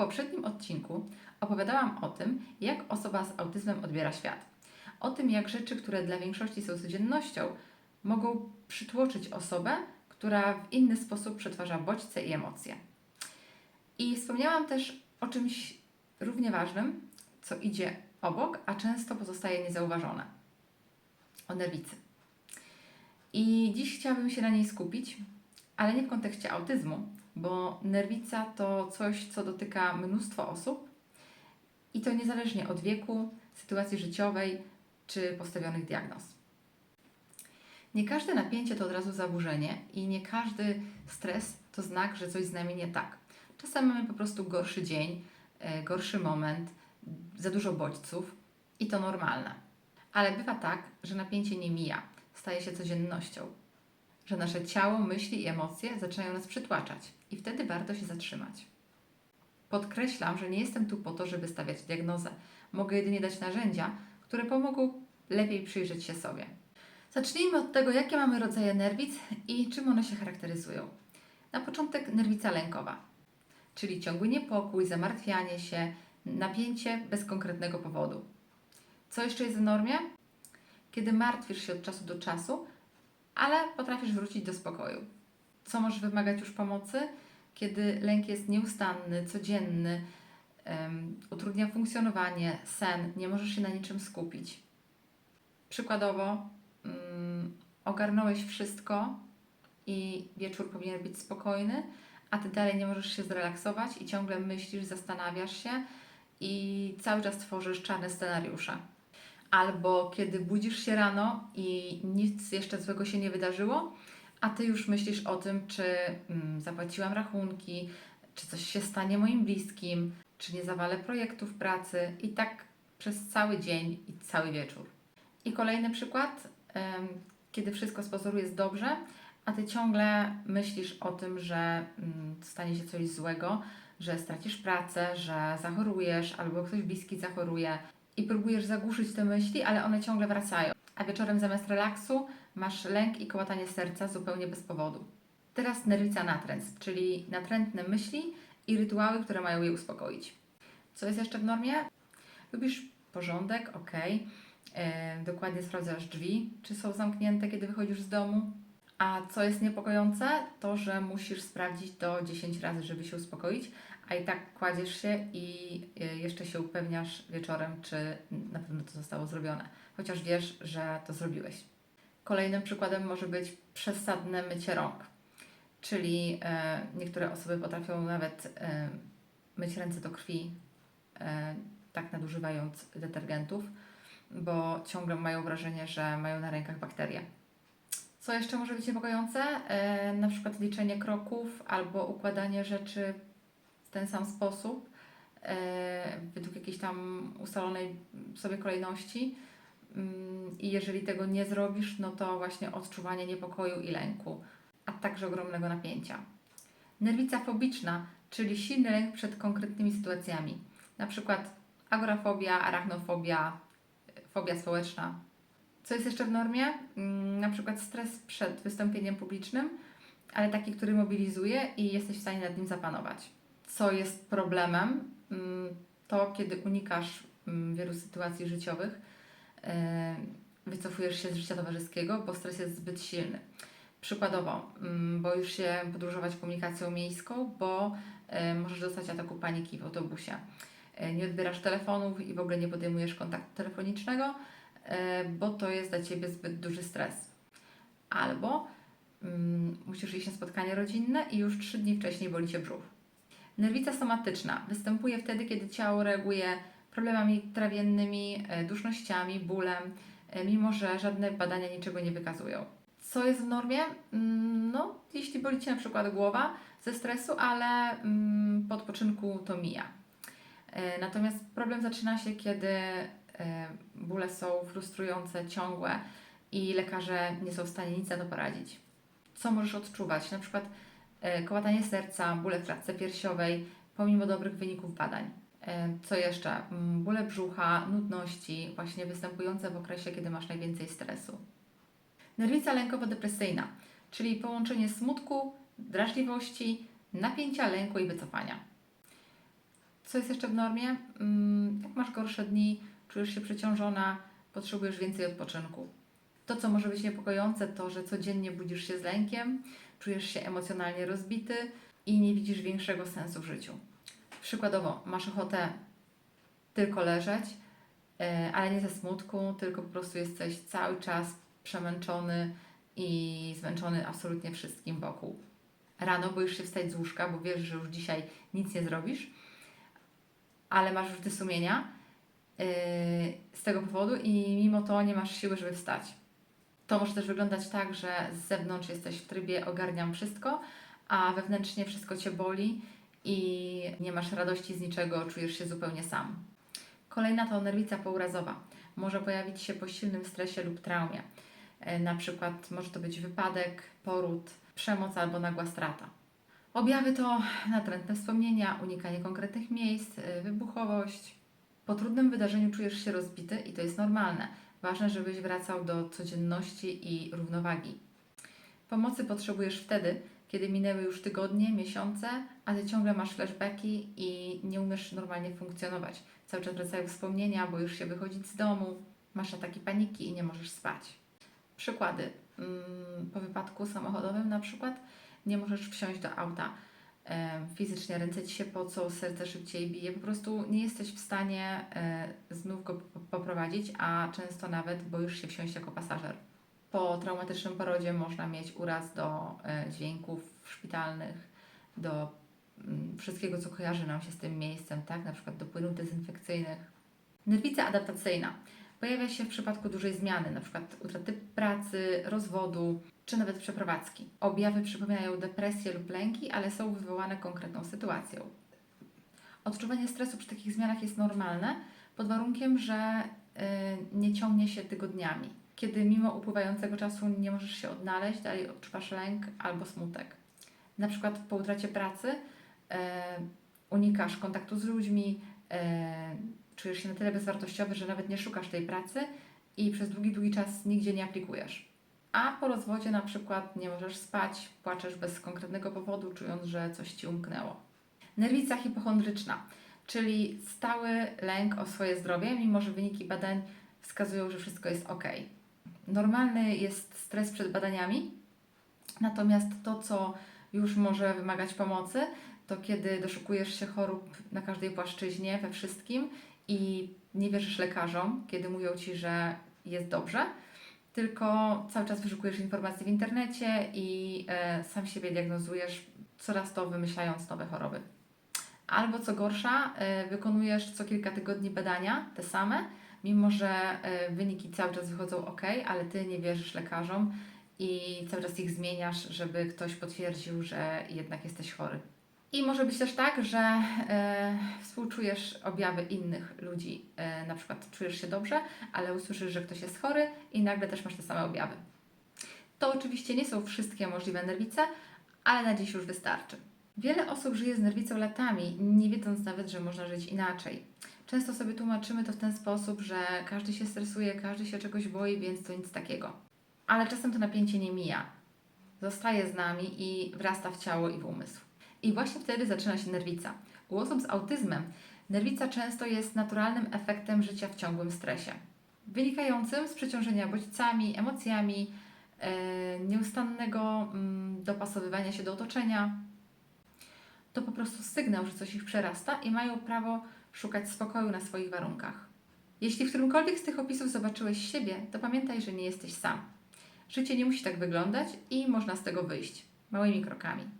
poprzednim odcinku opowiadałam o tym, jak osoba z autyzmem odbiera świat. O tym, jak rzeczy, które dla większości są codziennością, mogą przytłoczyć osobę, która w inny sposób przetwarza bodźce i emocje. I wspomniałam też o czymś równie ważnym, co idzie obok, a często pozostaje niezauważone. O nerwicy. I dziś chciałabym się na niej skupić, ale nie w kontekście autyzmu, bo nerwica to coś, co dotyka mnóstwo osób i to niezależnie od wieku, sytuacji życiowej czy postawionych diagnoz. Nie każde napięcie to od razu zaburzenie i nie każdy stres to znak, że coś z nami nie tak. Czasem mamy po prostu gorszy dzień, e, gorszy moment, za dużo bodźców i to normalne. Ale bywa tak, że napięcie nie mija, staje się codziennością, że nasze ciało, myśli i emocje zaczynają nas przytłaczać i wtedy warto się zatrzymać. Podkreślam, że nie jestem tu po to, żeby stawiać diagnozę. Mogę jedynie dać narzędzia, które pomogą lepiej przyjrzeć się sobie. Zacznijmy od tego, jakie mamy rodzaje nerwic i czym one się charakteryzują. Na początek nerwica lękowa, czyli ciągły niepokój, zamartwianie się, napięcie bez konkretnego powodu. Co jeszcze jest w normie? Kiedy martwisz się od czasu do czasu, ale potrafisz wrócić do spokoju. Co może wymagać już pomocy? Kiedy lęk jest nieustanny, codzienny, um, utrudnia funkcjonowanie, sen, nie możesz się na niczym skupić. Przykładowo, um, ogarnąłeś wszystko i wieczór powinien być spokojny, a ty dalej nie możesz się zrelaksować i ciągle myślisz, zastanawiasz się i cały czas tworzysz czarne scenariusze. Albo kiedy budzisz się rano i nic jeszcze złego się nie wydarzyło, a ty już myślisz o tym, czy mm, zapłaciłam rachunki, czy coś się stanie moim bliskim, czy nie zawalę projektów pracy i tak przez cały dzień i cały wieczór. I kolejny przykład, em, kiedy wszystko z pozoru jest dobrze, a ty ciągle myślisz o tym, że mm, stanie się coś złego, że stracisz pracę, że zachorujesz albo ktoś bliski zachoruje i próbujesz zagłuszyć te myśli, ale one ciągle wracają. A wieczorem zamiast relaksu masz lęk i kołatanie serca zupełnie bez powodu. Teraz nerwica natręt, czyli natrętne myśli i rytuały, które mają je uspokoić. Co jest jeszcze w normie? Lubisz porządek, ok. E, dokładnie sprawdzasz drzwi, czy są zamknięte, kiedy wychodzisz z domu. A co jest niepokojące, to że musisz sprawdzić do 10 razy, żeby się uspokoić, a i tak kładziesz się i y, jeszcze się upewniasz wieczorem, czy na pewno to zostało zrobione, chociaż wiesz, że to zrobiłeś. Kolejnym przykładem może być przesadne mycie rąk, czyli e, niektóre osoby potrafią nawet e, myć ręce do krwi, e, tak nadużywając detergentów, bo ciągle mają wrażenie, że mają na rękach bakterie. Co jeszcze może być niepokojące? E, na przykład liczenie kroków albo układanie rzeczy w ten sam sposób, e, według jakiejś tam ustalonej sobie kolejności. Mm, I jeżeli tego nie zrobisz, no to właśnie odczuwanie niepokoju i lęku, a także ogromnego napięcia. Nerwica fobiczna, czyli silny lęk przed konkretnymi sytuacjami, na przykład agorafobia, arachnofobia, fobia społeczna. Co jest jeszcze w normie? Mm, Na przykład stres przed wystąpieniem publicznym, ale taki, który mobilizuje i jesteś w stanie nad nim zapanować. Co jest problemem? Mm, To kiedy unikasz mm, wielu sytuacji życiowych, e, wycofujesz się z życia towarzyskiego, bo stres jest zbyt silny. Przykładowo, boisz się podróżować komunikacją miejską, bo e, możesz dostać ataku paniki w autobusie. E, Nie odbierasz telefonów i w ogóle nie podejmujesz kontaktu telefonicznego, bo to jest dla Ciebie zbyt duży stres. Albo mm, musisz iść na spotkanie rodzinne i już trzy dni wcześniej boli Cię brzuch. Nerwica somatyczna występuje wtedy, kiedy ciało reaguje problemami trawiennymi, e, dusznościami, bólem, e, mimo że żadne badania niczego nie wykazują. Co jest w normie? Mm, No, jeśli boli Cię na przykład głowa ze stresu, ale mm, po odpoczynku to mija. E, Natomiast problem zaczyna się, kiedy e, bóle są frustrujące, ciągłe i lekarze nie są w stanie nic na to poradzić. Co możesz odczuwać? Na przykład e, kołatanie serca, bóle w klatce piersiowej, pomimo dobrych wyników badań. E, Co jeszcze? Mm, Bóle brzucha, nudności, właśnie występujące w okresie, kiedy masz najwięcej stresu. Nerwica lękowo-depresyjna, czyli połączenie smutku, drażliwości, napięcia, lęku i wycofania. Co jest jeszcze w normie? Mm, Jak masz gorsze dni, czujesz się przeciążona, potrzebujesz więcej odpoczynku. To, co może być niepokojące, to, że codziennie budzisz się z lękiem, czujesz się emocjonalnie rozbity i nie widzisz większego sensu w życiu. Przykładowo, masz ochotę tylko leżeć, e, ale nie ze smutku, tylko po prostu jesteś cały czas przemęczony i zmęczony absolutnie wszystkim wokół. Rano boisz się wstać z łóżka, bo wiesz, że już dzisiaj nic nie zrobisz, ale masz wyrzuty sumienia z tego powodu i mimo to nie masz siły, żeby wstać. To może też wyglądać tak, że z zewnątrz jesteś w trybie ogarniam wszystko, a wewnętrznie wszystko Cię boli i nie masz radości z niczego, czujesz się zupełnie sam. Kolejna to nerwica pourazowa. Może pojawić się po silnym stresie lub traumie. E, Na przykład może to być wypadek, poród, przemoc albo nagła strata. Objawy to natrętne wspomnienia, unikanie konkretnych miejsc, y, wybuchowość. Po trudnym wydarzeniu czujesz się rozbity i to jest normalne. Ważne, żebyś wracał do codzienności i równowagi. Pomocy potrzebujesz wtedy, kiedy minęły już tygodnie, miesiące, a ty ciągle masz flashbacki i nie umiesz normalnie funkcjonować. Cały czas wracają wspomnienia, boisz się wychodzić z domu, masz ataki paniki i nie możesz spać. Przykłady. Mm, Po wypadku samochodowym na przykład nie możesz wsiąść do auta. Fizycznie ręce ci się pocą, serce szybciej bije, po prostu nie jesteś w stanie e, znów go po- poprowadzić, a często nawet boisz się wsiąść jako pasażer. Po traumatycznym porodzie można mieć uraz do e, dźwięków szpitalnych, do mm, wszystkiego, co kojarzy nam się z tym miejscem, tak? na przykład do płynów dezynfekcyjnych. Nerwica adaptacyjna pojawia się w przypadku dużej zmiany, przykład utraty pracy, rozwodu, czy nawet przeprowadzki. Objawy przypominają depresję lub lęki, ale są wywołane konkretną sytuacją. Odczuwanie stresu przy takich zmianach jest normalne, pod warunkiem, że y, nie ciągnie się tygodniami. Kiedy mimo upływającego czasu nie możesz się odnaleźć, dalej odczuwasz lęk albo smutek. Na przykład po utracie pracy y, unikasz kontaktu z ludźmi, y, czujesz się na tyle bezwartościowy, że nawet nie szukasz tej pracy i przez długi, długi czas nigdzie nie aplikujesz. A po rozwodzie na przykład nie możesz spać, płaczesz bez konkretnego powodu, czując, że coś ci umknęło. Nerwica hipochondryczna, czyli stały lęk o swoje zdrowie, mimo że wyniki badań wskazują, że wszystko jest ok. Normalny jest stres przed badaniami, natomiast to, co już może wymagać pomocy, to kiedy doszukujesz się chorób na każdej płaszczyźnie, we wszystkim i nie wierzysz lekarzom, kiedy mówią ci, że jest dobrze, tylko cały czas wyszukujesz informacji w internecie i e, sam siebie diagnozujesz, coraz to wymyślając nowe choroby. Albo co gorsza, e, wykonujesz co kilka tygodni badania, te same, mimo że e, wyniki cały czas wychodzą ok, ale ty nie wierzysz lekarzom i cały czas ich zmieniasz, żeby ktoś potwierdził, że jednak jesteś chory. I może być też tak, że e, współczujesz objawy innych ludzi, e, na przykład czujesz się dobrze, ale usłyszysz, że ktoś jest chory i nagle też masz te same objawy. To oczywiście nie są wszystkie możliwe nerwice, ale na dziś już wystarczy. Wiele osób żyje z nerwicą latami, nie wiedząc nawet, że można żyć inaczej. Często sobie tłumaczymy to w ten sposób, że każdy się stresuje, każdy się czegoś boi, więc to nic takiego. Ale czasem to napięcie nie mija. Zostaje z nami i wrasta w ciało i w umysł. I właśnie wtedy zaczyna się nerwica. U osób z autyzmem nerwica często jest naturalnym efektem życia w ciągłym stresie, wynikającym z przeciążenia bodźcami, emocjami, e, nieustannego mm, dopasowywania się do otoczenia. To po prostu sygnał, że coś ich przerasta i mają prawo szukać spokoju na swoich warunkach. Jeśli w którymkolwiek z tych opisów zobaczyłeś siebie, to pamiętaj, że nie jesteś sam. Życie nie musi tak wyglądać i można z tego wyjść małymi krokami.